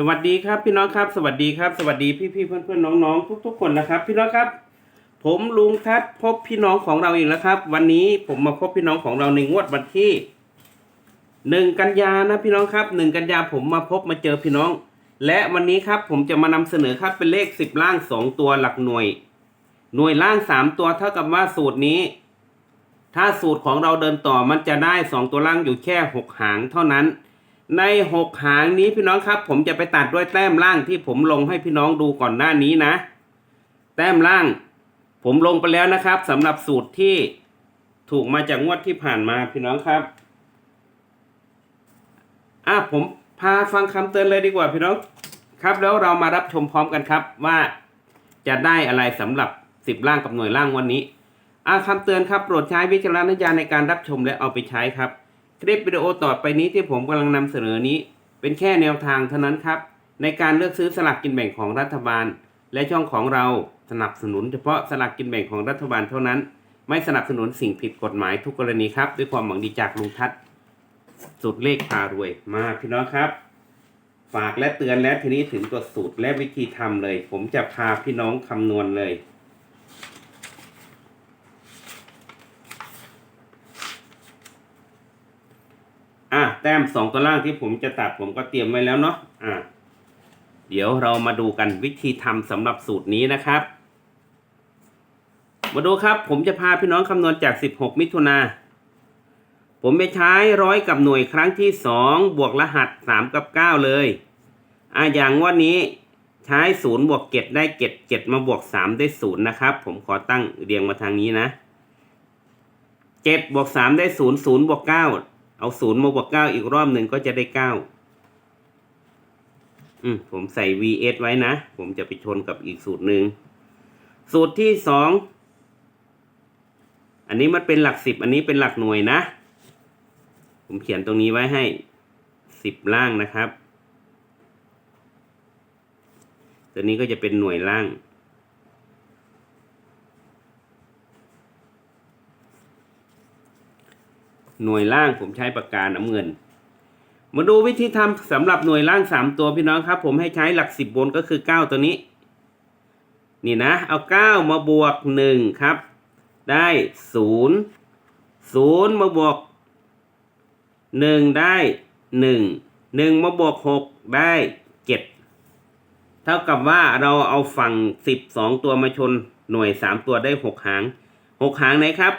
สวัสดีครับพี่น้องครับ สวัสดีครับสวัสดีพี่พี่เพื่อนเพื่อนน้องน้องๆทุกๆคนนะครับ พี่น้องครับ ผมลุงทัศพบพี่น้องของเราอีกแล้วครับ วันนี้ผมมาพบพี่น้องของเราในงวดวันที่หนึ่งกันยานะพี่น้องครับหนึ่งกันยาผมมาพบมาเจอพี่น้อง และวันนี้ครับผมจะมานำเสนอครับเป็นเลขสิบล่างสองตัวหลักหน่วย หน่วยล่างสามตัวเท่ากับว่าสูตรนี้ ถ้าสูตรของเราเดินต่อมันจะได้สองตัวล่างอยู่แค่หกหางเท่านั้น ในหกหางนี้พี่น้องครับ ผมจะไปตัดด้วยแต้มล่างที่ผมลงให้พี่น้องดูก่อนหน้านี้นะ แต้มล่าง ผมลงไปแล้วนะครับสำหรับสูตรที่ถูกมาจากงวดที่ผ่านมาพี่น้องครับอะผมพาฟังคำเตือนเลยดีกว่าพี่น้องครับ แล้วเรามารับชมพร้อมกันครับว่าจะได้อะไรสำหรับสิบล่างกับหน่วยล่างวันนี้อะคำเตือนครับโปรดใช้วิจารณญาณในการรับชมและเอาไปใช้ครับ คลิปวิดีโอต่อไปนี้ที่ผมกำลังนำเสนอนี้ เป็นแค่แนวทางเท่านั้นครับ ในการเลือกซื้อสลากกินแบ่งของรัฐบาล และช่องของเราสนับสนุนเฉพาะสลากกินแบ่งของรัฐบาลเท่านั้น ไม่สนับสนุนสิ่งผิดกฎหมายทุกกรณีครับ ด้วยความหวังดีจากลุงทัศน์สุดเลขพารวยมาพี่น้องครับ ฝากและเตือนและทีนี้ถึงตัวสูตรและวิธีทำเลย ผมจะพาพี่น้องคำนวณเลย แต้มสองตัวล่างที่ผมจะตัดผมก็เตรียมไว้แล้วเนาะอะเดี๋ยวเรามาดูกันวิธีทำสำหรับสูตรนี้นะครับ มาดูครับ ผมจะพาพี่น้องคำนวณจาก 16 มิถุนาผมไปใช้ร้อยกับหน่วยครั้งที่สองบวกรหัส 3 กับ 9 เลยอะอย่างงวันนี้ใช้0บวก7ได้ 7 7 มาบวก 3 ได้ 0 นะครับ ผมขอตั้งเรียงมาทางนี้นะ 7 บวก 3 ได้ 0 0 บวก 9 เอาศูนย์มาบวกเก้าอีกรอบหนึ่งก็จะได้เก้าอืมผมใส่ vs ไว้นะ ผมจะไปชนกับอีกสูตรหนึ่ง สูตรที่สอง อันนี้มันเป็นหลักสิบ อันนี้เป็นหลักหน่วยนะ ผมเขียนตรงนี้ไว้ให้สิบล่างนะครับ ตัวนี้ก็จะเป็นหน่วยล่าง หน่วยล่างผมใช้ปากกาน้ำเงิน มาดูวิธีทำสำหรับหน่วยล่างสามตัวพี่น้องครับ ผมให้ใช้หลักสิบบนก็คือเก้าตัวนี้ นี่นะ เอาเก้ามาบวกหนึ่งครับ ได้ศูนย์ศูนย์มาบวกหนึ่งได้หนึ่งหนึ่งมาบวกหกได้เจ็ดเท่ากับว่าเราเอาฝั่งสิบสองตัวมาชนหน่วยสามตัวได้หกหางหกหางไหนครับ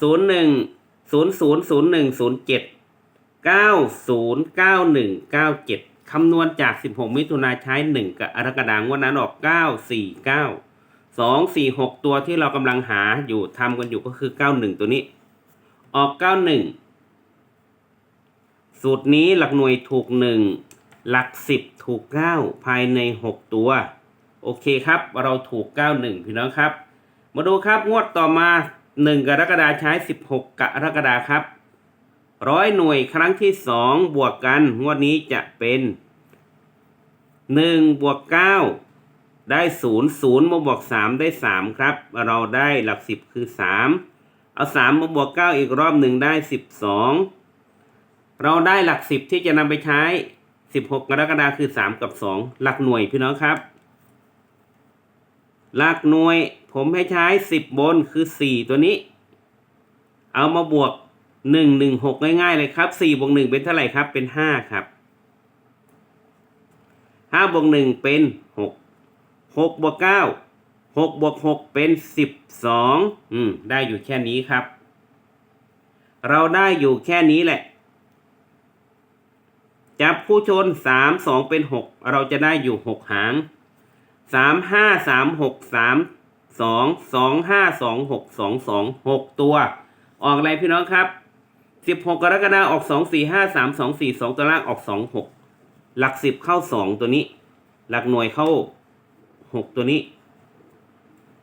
ศูนย์หนึ่ง ศูนย์ศูนย์ศูนย์หนึ่งศูนย์เจ็ดเก้าศูนย์เก้าหนึ่งเก้าเจ็ดคำนวณจากสิบหกมิถุนาใช้หนึ่งกับอรกฎางวันนั้นออกเก้าสี่เก้าสองสี่หกตัวที่เรากำลังหาอยู่ทำกันอยู่ก็คือเก้าหนึ่งตัวนี้ ออกเก้าหนึ่งสูตรนี้หลักหน่วยถูกหนึ่งหลักสิบถูกเก้าภายในหกตัว โอเคครับ เราถูกเก้าหนึ่งพี่น้องครับ มาดูครับงวดต่อมา หนึ่งกรกฎาใช้สิบหกกรกฎาครับร้อยหน่วยครั้งที่สองบวกกัน งวดนี้จะเป็นหนึ่งบวกเก้าได้ศูนย์ศูนย์มาบวกสามได้สามครับ เราได้หลักสิบคือสามเอาสามมาบวกเก้าอีกรอบหนึ่งได้สิบสองเราได้หลักสิบที่จะนำไปใช้สิบหกกรกฎาคือสามกับสองหลักหน่วยพี่น้องครับ หลักหน่วย ผมให้ใช้สิบนคือสี่ตัวนี้ เอามาบวกหนึ่งหนึ่งหกง่ายๆเลยครับสี่บวกหนึ่งเป็นเท่าไหร่ครับ เป็นห้าครับห้าบวกหนึ่งเป็นหกหกบวกเก้าหกบวกหกเป็นสิบสองอืม ได้อยู่แค่นี้ครับ เราได้อยู่แค่นี้แหละ จับผู้ชนสามสองเป็นหกเราจะได้อยู่หกหาง สามห้าสามหกสามสองสองห้าสองหกสองสองหกตัว ออกอะไรพี่น้องครับสิบหกกรกฎาคมออกสองสี่ห้าสามสองสี่สองตัวล่างออกสองหกหลักสิบเข้าสองตัวนี้ หลักหน่วยเข้าหกตัวนี้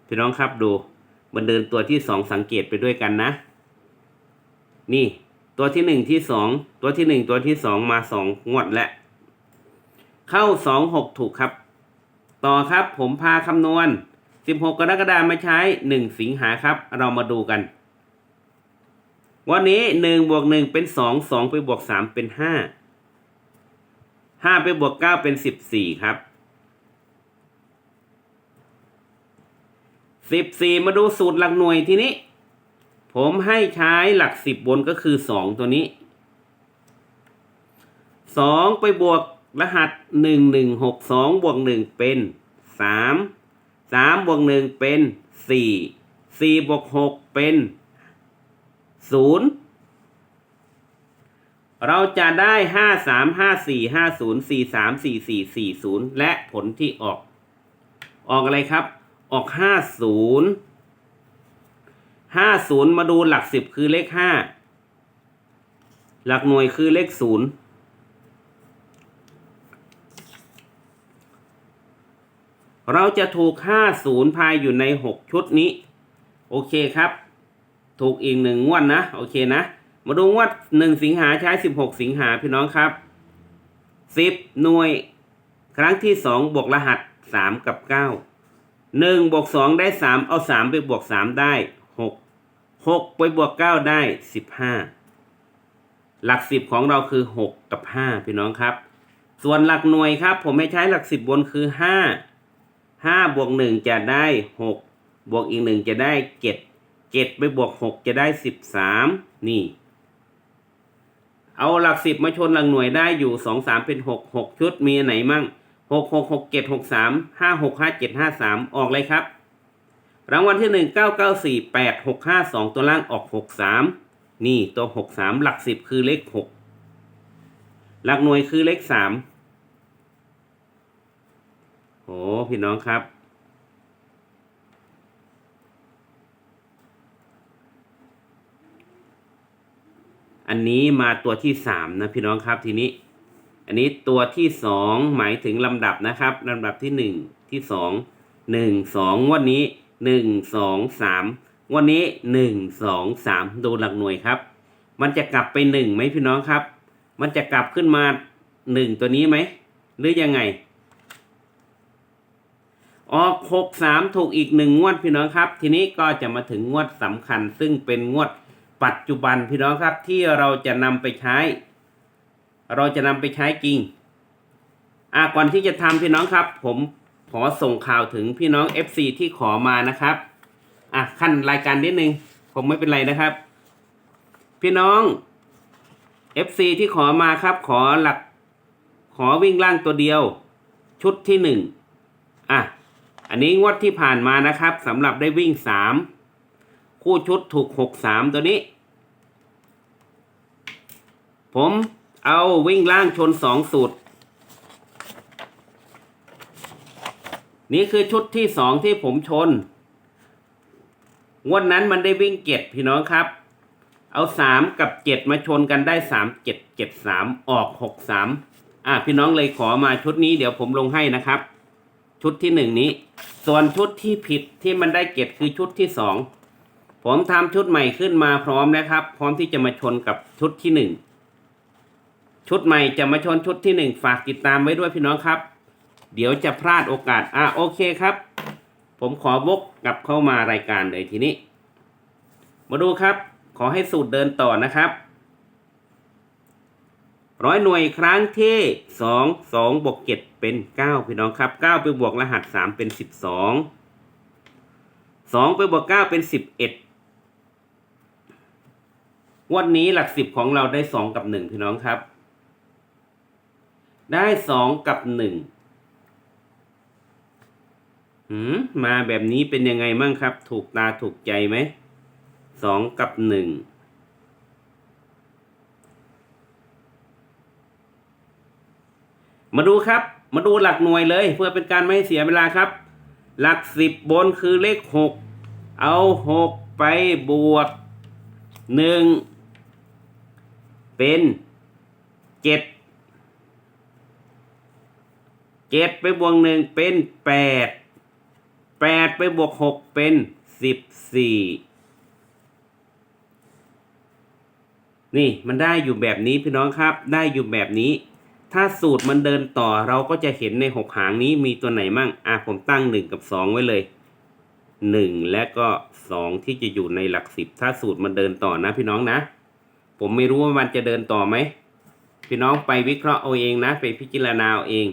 พี่น้องครับดูมันเดินตัวที่สองสังเกตไปด้วยกันนะ นี่ตัวที่หนึ่งที่สองตัวที่หนึ่งตัวที่สองมาสองงวดแล้วเข้าสองหกถูกครับ ต่อครับผมพาคำนวณ 16 กรกฎาคมมาใช้ 1 สิงหาครับ เรามาดูกัน วันนี้ 1 บวก 1 เป็น 2 2 ไปบวก 3 เป็น5ห้าไปบวกเก้าเป็นสิบสี่ครับสิบสี่มาดูสูตรหลักหน่วยทีนี้ ผมให้ใช้หลักสิบนก็คือสองตัวนี้สองไปบวก รหัสหนึ่งหนึ่งหกสองบวกหนึ่งเป็นสามสามบวกหนึ่งเป็นสี่สี่บวกหกเป็นศูนย์เราจะได้ห้าสามห้าสี่ห้าศูนย์สี่สามสี่สี่สี่ศูนย์และผลที่ออก ออกอะไรครับ ออกห้าศูนย์ห้าศูนย์มาดูหลักสิบคือเลขห้าหลักหน่วยคือเลขศูนย์ เราจะถูกห้าศูนย์ภายอยู่ในหกชุดนี้ โอเคครับ ถูกอีกหนึ่งงวดนะ โอเคนะ มาดูงวดหนึ่งสิงหาใช้สิบหกสิงหาพี่น้องครับสิบหน่วย ครั้งที่สองบวกรหัสสามกับเก้าหนึ่งบวกสองได้สามเอาสามไปบวกสามได้หกหกไปบวกเก้าได้สิบห้าหลักสิบของเราคือหกกับห้าพี่น้องครับ ส่วนหลักหน่วยครับ ผมให้ใช้หลักสิบบนคือห้า ห้าบวกหนึ่งจะได้หกบวกอีกหนึ่งจะได้เจ็ดเจ็ดไปบวกหกจะได้สิบสามนี่ เอาหลักสิบมาชนหลักหน่วยได้อยู่สองสามเป็นหกหกชุดมีอันไหนมั่งหกหกหกเจ็ดหกสามห้าหกห้าเจ็ดห้าสามออกเลยครับ รางวัลที่หนึ่งเก้าเก้าสี่แปดหกห้าสองตัวล่างออกหกสามนี่ตัวหกสามหลักสิบคือเลขหกหลักหน่วยคือเลขสาม อ้พี่น้องครับ อันนี้มาตัวที่สามนะพี่น้องครับทีนี้ อันนี้ตัวที่สองหมายถึงลำดับนะครับลำดับที่หนึ่งที่สองหนึ่งสองวันนี้หนึ่งสองสามวันนี้หนึ่งสองสามดูหลักหน่วยครับ มันจะกลับไปหนึ่งไหมพี่น้องครับ มันจะกลับขึ้นมาหนึ่งตัวนี้ไหม หรือยังไง ออกหกสามถูกอีกหนึ่งงวดพี่น้องครับ ทีนี้ก็จะมาถึงงวดสำคัญ ซึ่งเป็นงวดปัจจุบันพี่น้องครับที่เราจะนำไปใช้ เราจะนำไปใช้จริงอะก่อนที่จะทำพี่น้องครับ ผมขอส่งข่าวถึงพี่น้อง FC ที่ขอมานะครับอะขั้นรายการนิดนึงผมไม่เป็นไรนะครับ พี่น้อง FC ที่ขอมาครับ ขอหลัก ขอวิ่งล่างตัวเดียว ชุดที่หนึ่งอะ อันนี้งวดที่ผ่านมานะครับสำหรับได้วิ่งสามคู่ชุดถูกหกสามตัวนี้ ผมเอาวิ่งล่างชนสองสูตร นี่คือชุดที่สองที่ผมชน งวดนั้นมันได้วิ่งเจ็ดพี่น้องครับ เอาสามกับเจ็ดมาชนกันได้สามเจ็ดเจ็ดสามออกหกสามอะพี่น้องเลยขอมาชุดนี้เดี๋ยวผมลงให้นะครับ ชุดที่หนึ่งนี้ ส่วนชุดที่ผิดที่มันได้เจ็ดคือชุดที่สองผมทำชุดใหม่ขึ้นมาพร้อมนะครับ พร้อมที่จะมาชนกับชุดที่หนึ่งชุดใหม่จะมาชนชุดที่หนึ่งฝากติดตามไว้ด้วยพี่น้องครับ เดี๋ยวจะพลาดโอกาสอะโอเคครับ ผมขอวกกลับเข้ามารายการเลยทีนี้ มาดูครับ ขอให้สูตรเดินต่อนะครับ ร้อยหน่วยครั้งที่สองสองบวกเจ็ดเป็นเก้าพี่น้องครับเก้าไปบวกรหัสสามเป็นสิบสองสองไปบวกเก้าเป็นสิบเอ็ดวันนี้หลักสิบของเราได้สองกับหนึ่งพี่น้องครับ ได้สองกับหนึ่งหืมมาแบบนี้เป็นยังไงมั่งครับ ถูกตาถูกใจไหมสองกับหนึ่ง มาดูครับ มาดูหลักหน่วยเลย เพื่อเป็นการไม่เสียเวลาครับ หลักสิบบนคือเลขหกเอาหกไปบวกหนึ่งเป็นเจ็ดเจ็ดไปบวกหนึ่งเป็นแปดแปดไปบวกหกเป็นสิบสี่นี่มันได้อยู่แบบนี้พี่น้องครับ ได้อยู่แบบนี้ ถ้าสูตรมันเดินต่อเราก็จะเห็นในหกหางนี้มีตัวไหนมั่งอะผมตั้งหนึ่งกับสองไว้เลยหนึ่งและก็สองที่จะอยู่ในหลักสิบถ้าสูตรมันเดินต่อนะพี่น้องนะ ผมไม่รู้ว่ามันจะเดินต่อไหมพี่น้องไปวิเคราะห์เอาเองนะ ไปพิจารณาเอาเอง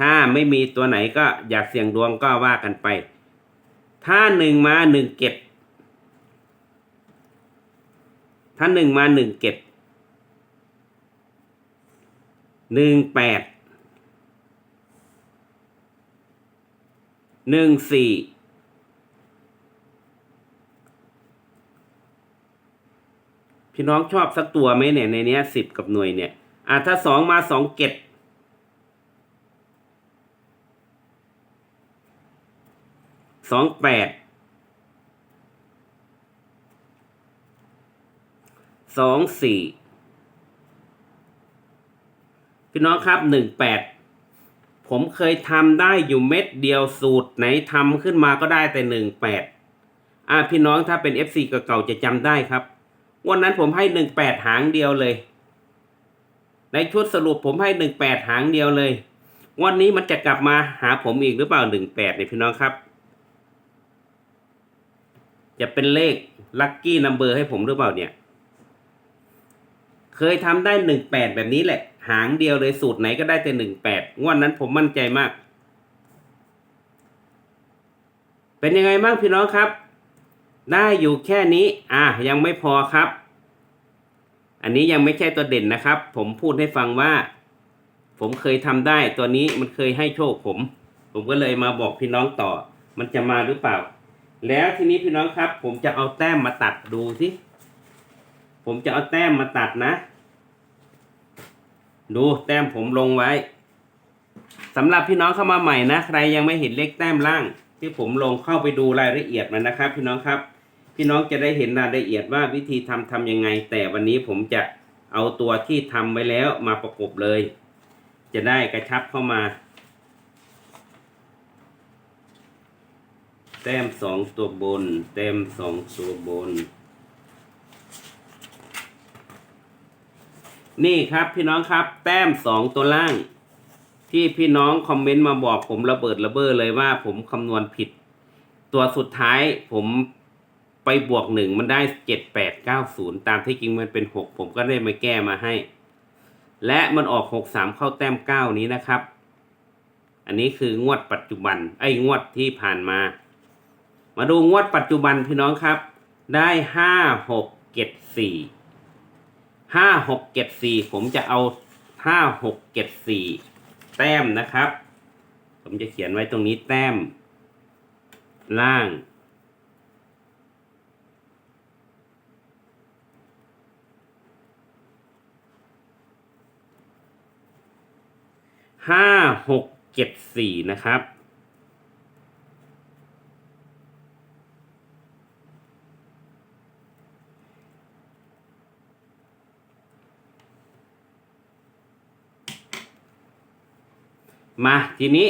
ถ้าไม่มีตัวไหนก็อยากเสี่ยงดวงก็ว่ากันไป ถ้าหนึ่งมาหนึ่งเก็บถ้าหนึ่งมาหนึ่งเก็บ หนึ่งแปดหนึ่งสี่พี่น้องชอบสักตัวไหมเนี่ยในเนี้ยสิบกับหน่วยเนี่ยอะถ้าสองมาสองเก็ดสองแปดสองสี่ พี่น้องครับหนึ่งแปดผมเคยทำได้อยู่เม็ดเดียวสูตรไหนทำขึ้นมาก็ได้แต่หนึ่งแปดอ่าพี่น้องถ้าเป็น FC เก่าๆจะจำได้ครับวันนั้นผมให้หนึ่งแปดหางเดียวเลย ในชุดสรุปผมให้หนึ่งแปดหางเดียวเลย วันนี้มันจะกลับมาหาผมอีกหรือเปล่าหนึ่งแปดเนี่ยพี่น้องครับ จะเป็นเลขลัคกี้นัมเบอร์ให้ผมหรือเปล่าเนี่ย เคยทำได้หนึ่งแปดแบบนี้แหละ หางเดียวเลยสูตรไหนก็ได้แต่หนึ่งแปดงวดนั้นผมมั่นใจมาก เป็นยังไงบ้างพี่น้องครับ ได้อยู่แค่นี้ อะยังไม่พอครับ อันนี้ยังไม่ใช่ตัวเด่นนะครับ ผมพูดให้ฟังว่า ผมเคยทำได้ตัวนี้มันเคยให้โชคผม ผมก็เลยมาบอกพี่น้องต่อ มันจะมาหรือเปล่า แล้วทีนี้พี่น้องครับ ผมจะเอาแต้มมาตัดดูสิผมจะเอาแต้มมาตัดนะ ดูแต้มผมลงไว้สำหรับพี่น้องเข้ามาใหม่นะ ใครยังไม่เห็นเลขแต้มล่าง ที่ผมลงเข้าไปดูรายละเอียดมันนะครับ พี่น้องครับ พี่น้องจะได้เห็นรายละเอียดว่าวิธีทำทำยังไง แต่วันนี้ผมจะเอาตัวที่ทำไว้แล้วมาประกบเลย จะได้กระชับเข้ามา แต้มสองตัวบน แต้มสองตัวบน นี่ครับพี่น้องครับ แต้มสองตัวล่าง ที่พี่น้องคอมเมนต์มาบอกผมระเบิดระเบ้อเลยว่าผมคำนวณผิด ตัวสุดท้ายผมไปบวกหนึ่งมันได้เจ็ดแปดเก้าศูนย์ตามที่จริงมันเป็นหกผมก็ได้มาแก้มาให้ และมันออกหกสามเข้าแต้มเก้านี้นะครับ อันนี้คืองวดปัจจุบัน ไอ้งวดที่ผ่านมา มาดูงวดปัจจุบันพี่น้องครับ ได้ห้าหกเจ็ดสี่ ห้าหกเจ็ดสี่ผมจะเอาห้าหกเจ็ดสี่แต้มนะครับ ผมจะเขียนไว้ตรงนี้แต้ม ล่าง ห้าหกเจ็ดสี่นะครับ มาทีนี้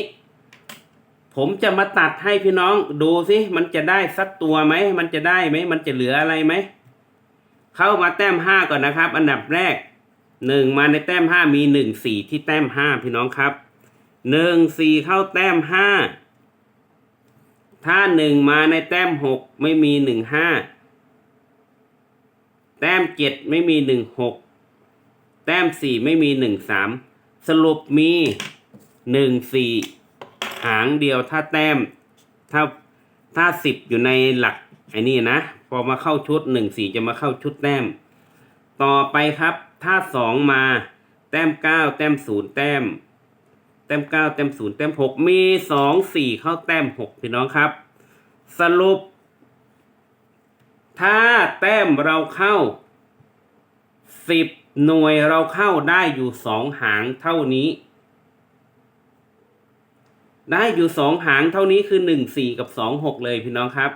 ผมจะมาตัดให้พี่น้องดูสิมันจะได้สักตัวไหมมันจะได้ไหมมันจะเหลืออะไรไหมเข้ามาแต้มห้าก่อนนะครับ อันดับแรกหนึ่งมาในแต้มห้ามีหนึ่งสี่ที่แต้มห้าพี่น้องครับหนึ่งสี่เข้าแต้มห้าถ้าหนึ่งมาในแต้มหกไม่มีหนึ่งห้าแต้มเจ็ดไม่มีหนึ่งหกแต้มสี่ไม่มีหนึ่งสามสรุปมี หนึ่งสี่หางเดียวถ้าแต้ม ถ้าถ้าสิบอยู่ในหลักไอ้นี่นะ พอมาเข้าชุดหนึ่งสี่จะมาเข้าชุดแต้ม ต่อไปครับ ถ้าสองมา แต้มเก้าแต้มศูนย์แต้ม แต้มเก้าแต้มศูนย์แต้มหกมีสองสี่เข้าแต้มหกพี่น้องครับ สรุป ถ้าแต้มเราเข้าสิบหน่วยเราเข้าได้อยู่สองหางเท่านี้ ได้อยู่สองหางเท่านี้คือหนึ่งสี่กับสองหกเลยพี่น้องครับ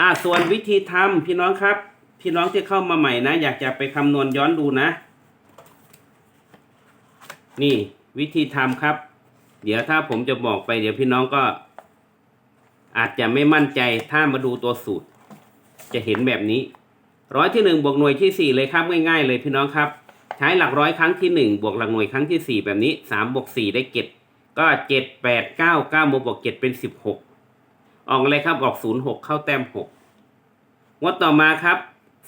อ่าส่วนวิธีทำพี่น้องครับ พี่น้องที่เข้ามาใหม่นะ อยากจะไปคำนวณย้อนดูนะ นี่วิธีทำครับ เดี๋ยวถ้าผมจะบอกไปเดี๋ยวพี่น้องก็ อาจจะไม่มั่นใจถ้ามาดูตัวสูตร จะเห็นแบบนี้ร้อยที่หนึ่งบวกหน่วยที่สี่เลยครับง่ายๆ เลยพี่น้องครับ ใช้หลักร้อยครั้งที่หนึ่งบวกหลักหน่วยครั้งที่สี่แบบนี้สามบวกสี่ได้เจ็ดก็เจ็ดแปดเก้าเก้าบวกเจ็ดเป็นสิบหกออกอะไรครับออกศูนย์หกเข้าแต้มหกงวดต่อมาครับ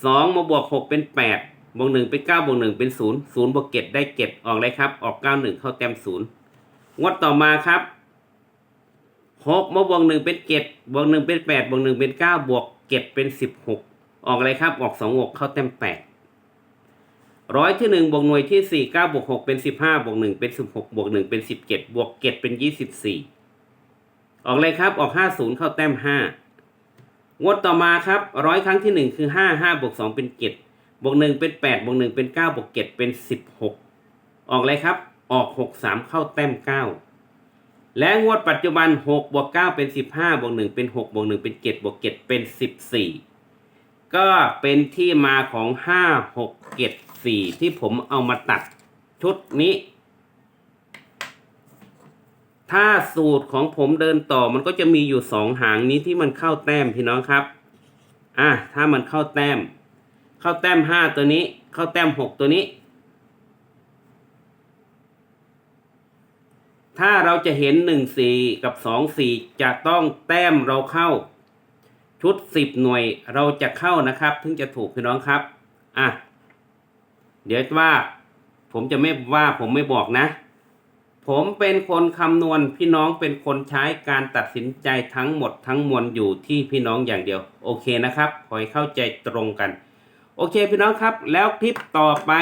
สองมาบวกหกเป็นแปดบวกหนึ่งเป็นเก้าบวกหนึ่งเป็นศูนย์ศูนย์บวกเจ็ดได้เจ็ดออกเลยครับ ออกเก้าหนึ่งเข้าเต็มศูนย์งวดต่อมาครับหกมาบวกหนึ่งเป็นเจ็ดบวกหนึ่งเป็นแปดบวกหนึ่งเป็นเก้าบวกเจ็ดเป็นสิบหกออกเลยครับ ออกสองหกเข้าเต็มแปด ร้อยที่หนึ่งบวกหน่วยที่สี่เก้าบวกหกเป็นสิบห้าบวกหนึ่งเป็นสิบหกบวกหนึ่งเป็นสิบเจ็ดบวกเจ็ดเป็นยี่สิบสี่ออกเลยครับออกห้าศูนย์เข้าแต้มห้างวดต่อมาครับร้อยครั้งที่หนึ่งคือห้าห้าบวกสองเป็นเจ็ดบวกหนึ่งเป็นแปดบวกหนึ่งเป็นเก้าบวกเจ็ดเป็นสิบหกออกเลยครับ ออกหกสามเข้าแต้มเก้าและงวดปัจจุบันหกบวกเก้าเป็นสิบห้าบวกหนึ่งเป็นหกบวกหนึ่งเป็นเจ็ดบวกเจ็ดเป็นสิบสี่ ก็เป็นที่มาของห้าหกเจ็ดสี่ที่ผมเอามาตัดชุดนี้ ถ้าสูตรของผมเดินต่อมันก็จะมีอยู่สองหางนี้ที่มันเข้าแต้มพี่น้องครับ อะถ้ามันเข้าแต้ม เข้าแต้มห้าตัวนี้ เข้าแต้มหกตัวนี้ ถ้าเราจะเห็นหนึ่งสี่กับสองสี่จะต้องแต้มเราเข้า ชุดสิบหน่วยเราจะเข้านะครับถึงจะถูกพี่น้องครับอะเดี๋ยวว่าผมจะไม่ว่าผมไม่บอกนะ ผมเป็นคนคำนวณพี่น้องเป็นคนใช้การตัดสินใจทั้งหมดทั้งมวลอยู่ที่พี่น้องอย่างเดียว โอเคนะครับขอให้เข้าใจตรงกัน โอเคพี่น้องครับ แล้วคลิปต่อไป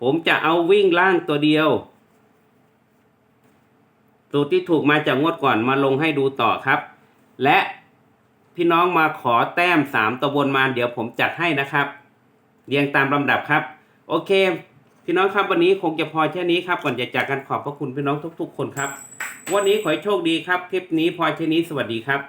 ผมจะเอาวิ่งล่างตัวเดียวสูตรที่ถูกมาจากงวดก่อนมาลงให้ดูต่อครับ และ พี่น้องมาขอแต้มสามตัวบนมา เดี๋ยวผมจัดให้นะครับ เรียงตามลำดับครับ โอเค พี่น้องครับวันนี้คงจะพอแค่นี้ครับก่อนจะจากกันขอบพระคุณพี่น้องทุก ๆ คนครับ วันนี้ขอให้โชคดีครับ คลิปนี้พอแค่นี้สวัสดีครับ